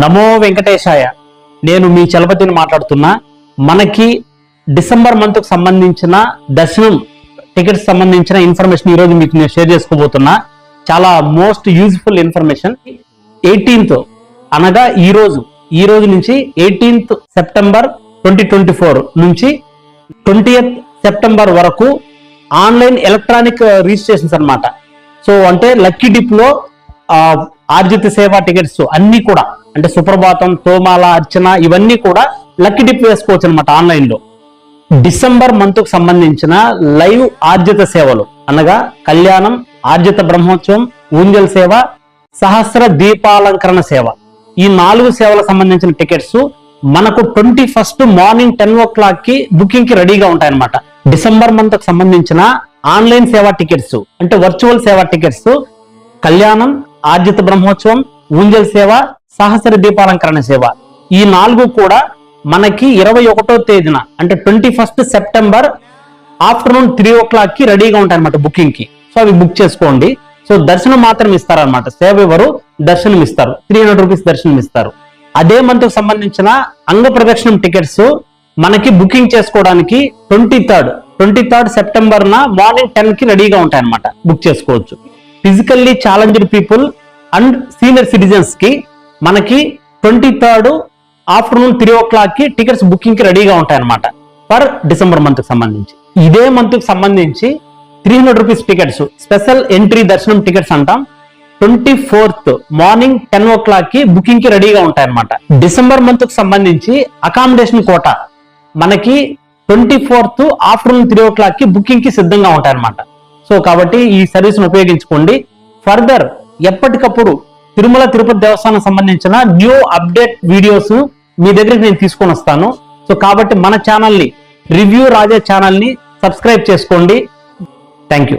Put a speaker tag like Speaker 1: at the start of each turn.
Speaker 1: నమో వెంకటేశాయ. నేను మీ చలపతిని మాట్లాడుతున్నా. మనకి డిసెంబర్ మంత్కు సంబంధించిన దర్శనం టికెట్స్ సంబంధించిన ఇన్ఫర్మేషన్ ఈరోజు మీకు నేను షేర్ చేసుకోబోతున్నా. చాలా మోస్ట్ యూజ్ఫుల్ ఇన్ఫర్మేషన్. ఎయిటీన్త్ అనగా ఈ రోజు ఈ రోజు నుంచి eighteenth September twenty twenty four నుంచి ట్వంటీ సెప్టెంబర్ వరకు ఆన్లైన్ ఎలక్ట్రానిక్ uh, రిజిస్ట్రేషన్స్ అన్నమాట. సో అంటే లక్కీ డిప్లో ఆర్జిత సేవ టికెట్స్ అన్నీ కూడా అంటే సుప్రభాతం తోమాల అర్చన ఇవన్నీ కూడా లక్కీ డిప్ వేసుకోవచ్చు అనమాట ఆన్లైన్లో డిసెంబర్ మంత్కు సంబంధించిన లైవ్ ఆర్జిత సేవలు అనగా కళ్యాణం ఆర్జిత బ్రహ్మోత్సవం ఊంజల్ సేవ సహస్ర దీపాలంకరణ సేవ. ఈ నాలుగు సేవలకు సంబంధించిన టికెట్స్ మనకు twenty first morning ten o క్లాక్కి బుకింగ్కి రెడీగా ఉంటాయన్నమాట. డిసెంబర్ మంత్కు సంబంధించిన ఆన్లైన్ సేవా టికెట్స్ అంటే వర్చువల్ సేవా టికెట్స్ కళ్యాణం ఆర్జిత బ్రహ్మోత్సవం ఊంజల్ సేవ సహస్ర దీపాలంకరణ సేవ. ఈ నాలుగు కూడా మనకి ఇరవై ఒకటో తేదీన అంటే twenty first September afternoon three o క్లాక్కి రెడీగా ఉంటాయి అనమాట బుకింగ్కి సో అవి బుక్ చేసుకోండి. సో దర్శనం మాత్రం ఇస్తారనమాట సేవ ఎవరు దర్శనం ఇస్తారు. త్రీ హండ్రెడ్ రూపీస్ దర్శనం ఇస్తారు. అదే మంత్ సంబంధించిన అంగ ప్రదక్షిణం టికెట్స్ మనకి బుకింగ్ చేసుకోవడానికి twenty third twenty third September నా మార్నింగ్ టెన్కి రెడీగా ఉంటాయి అనమాట బుక్ చేసుకోవచ్చు. Physically challenged people and senior సిటిజన్స్కి మనకి twenty third afternoon three o క్లాక్కి టికెట్స్ బుకింగ్కి రెడీగా ఉంటాయి అనమాట ఫర్ డిసెంబర్ మంత్కి సంబంధించి. ఇదే మంత్కి సంబంధించి three hundred rupees tickets special entry దర్శనం టికెట్స్ అంటాం. Twenty fourth morning ten o క్లాక్కి బుకింగ్కి రెడీగా ఉంటాయి అనమాట డిసెంబర్ మంత్ సంబంధించి అకామిడేషన్ కోట మనకి twenty fourth afternoon three o క్లాక్కి బుకింగ్కి సిద్ధంగా ఉంటాయి అనమాట సో కాబట్టి ఈ సర్వీస్ ఉపయోగించుకోండి. ఫర్దర్ ఎప్పటికప్పుడు తిరుమల తిరుపతి దేవస్థానం సంబంధించిన న్యూ అప్డేట్ వీడియోస్ మీ దగ్గరికి నేను తీసుకొని వస్తాను. సో కాబట్టి మన ఛానల్ని రివ్యూ రాజా ఛానల్ని సబ్స్క్రైబ్ చేసుకోండి. Thank you